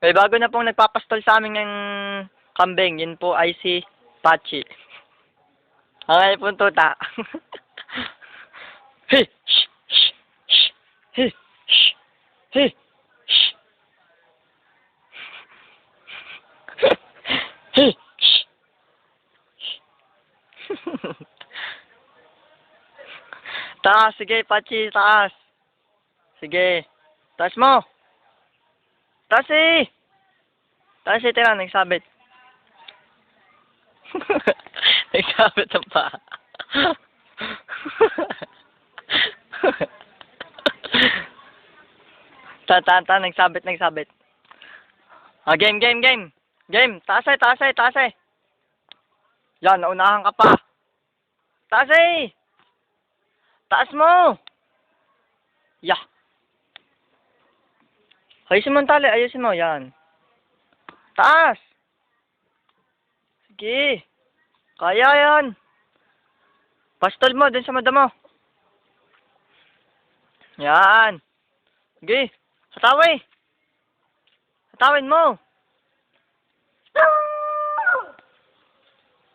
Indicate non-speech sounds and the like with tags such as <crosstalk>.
May bago na pong nagpapastol sa amin ng kambing. Yun po ay si Pachi. Ang pong tuta. <laughs> Hey! Hey! Hey! <laughs> Hey! <laughs> Taas, sige, Pachi, taas. Sige. Taas mo. Taas. Taas eh, tira, nagsabit. <laughs> nagsabit ang pa. <laughs> ta, ta, ta, nagsabit, nagsabit. Ah, game, game, game. Game, eh, taas eh. Yan, naunahan ka pa. Taas eh. Taas mo. Yah. Ayusin mo ang ayusin mo, yan. Taas! Sige. Kaya yan. Pastol mo, dun sa mada mo. Yan. Sige. Hatawin. Hatawin mo.